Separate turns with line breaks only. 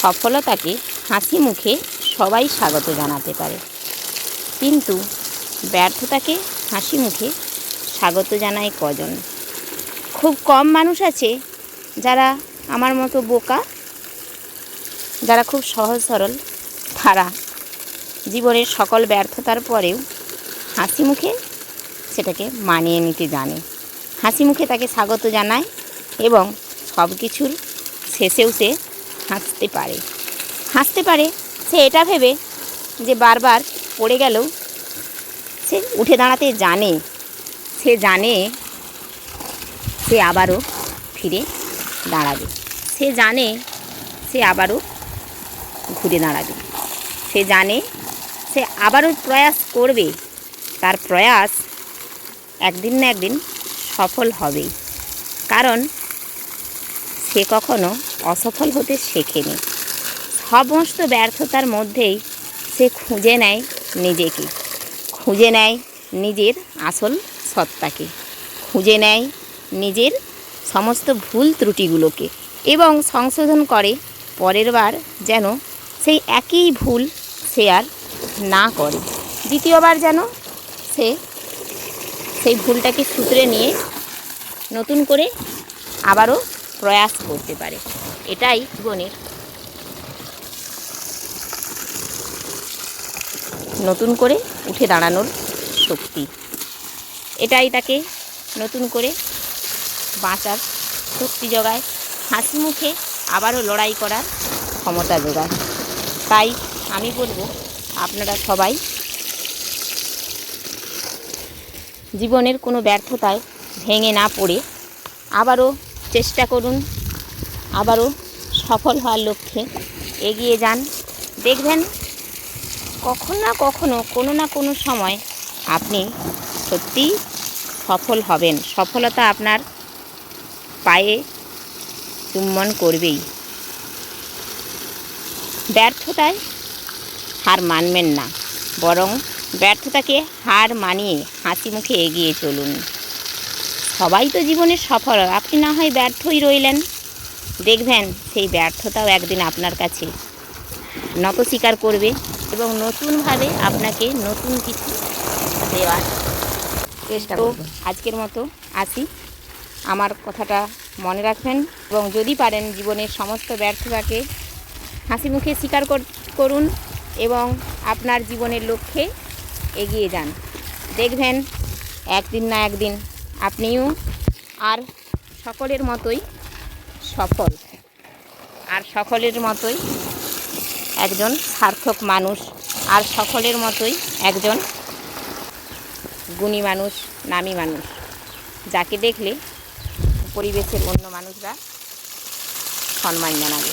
সফলতাকে হাসি মুখে সবাই স্বাগত জানাতে পারে। কিন্তু ব্যর্থতাকে হাসি মুখে স্বাগত জানায় কজন? খুব কম মানুষ আছে যারা আমার মতো বোকা, যারা খুব সহজ সরল, তারা জীবনের সকল ব্যর্থতার পরেও হাসি মুখে সেটাকে মানিয়ে নিতে জানে। হাসি মুখে তাকে স্বাগত জানায় এবং সব কিছুর শেষেও সে হাসতে পারে। হাসতে পারে? সে এটা ভেবে যে বারবার পড়ে গেলেও সে উঠে দাঁড়াতে জানে। সে জানে সে আবারও ফিরে দাঁড়াবে। সে জানে সে আবারও ঘুরে দাঁড়াবে। সে জানে সে আবারও প্রয়াস করবে। তার প্রয়াস একদিন না একদিন সফল হবেই কারণ সে কখনো অসফল হতে শেখেনি। সমস্ত ব্যর্থতার মধ্যেই সে খুঁজে নেয় নিজেকে। খুঁজে নেয় নিজের আসল সত্তাকে। খুঁজে নেয় নিজের সমস্ত ভুল ত্রুটিগুলোকে এবং সংশোধন করে পরের বার যেন সেই একই ভুল সে আর না করে। দ্বিতীয়বার যেন সে সেই ভুলটাকে সূত্রে নিয়ে নতুন করে আবারও প্রয়াস করতে পারে। এটাই জীবনের। নতুন করে উঠে দাঁড়ানোর শক্তি। এটাই তাকে নতুন করে বাঁচার শক্তি জোগায় হাসি মুখে আবারও লড়াই করার ক্ষমতা জোগায় তাই আমি বলব, আপনারা সবাই জীবনের কোনো ব্যর্থতায় ভেঙে না পড়ে। আবারও চেষ্টা করুন আবারও সফল হওয়ার লক্ষ্যে এগিয়ে যান। দেখবেন, কখনো না কখনো কোনো না কোনো সময় আপনি সত্যিই সফল হবেন। সফলতা আপনার পায়ে চুম্বন করবেই। ব্যর্থতায় হার মানবেন না, বরং ব্যর্থতাকে হার মানিয়ে হাসি মুখে এগিয়ে চলুন। সবাই তো জীবনে সফল। আপনি না হয় ব্যর্থই রইলেন। দেখবেন সেই ব্যর্থতাও একদিন আপনার কাছে নত স্বীকার করবে এবং নতুনভাবে আপনাকে নতুন কিছু দেওয়ার
চেষ্টা
তো আজকের মতো আসি। আমার কথাটা মনে রাখবেন এবং যদি পারেন জীবনের সমস্ত ব্যর্থতাকে হাসি মুখে স্বীকার কর- করুন এবং আপনার জীবনের লক্ষ্যে এগিয়ে যান। দেখবেন একদিন না একদিন আপনিও আর সকলের মতোই সফল। আর সকলের মতোই একজন সার্থক মানুষ। আর সকলের মতোই একজন গুণী মানুষ, নামী মানুষ। যাকে দেখলে পরিবেশের অন্য মানুষরা সম্মান জানাবে।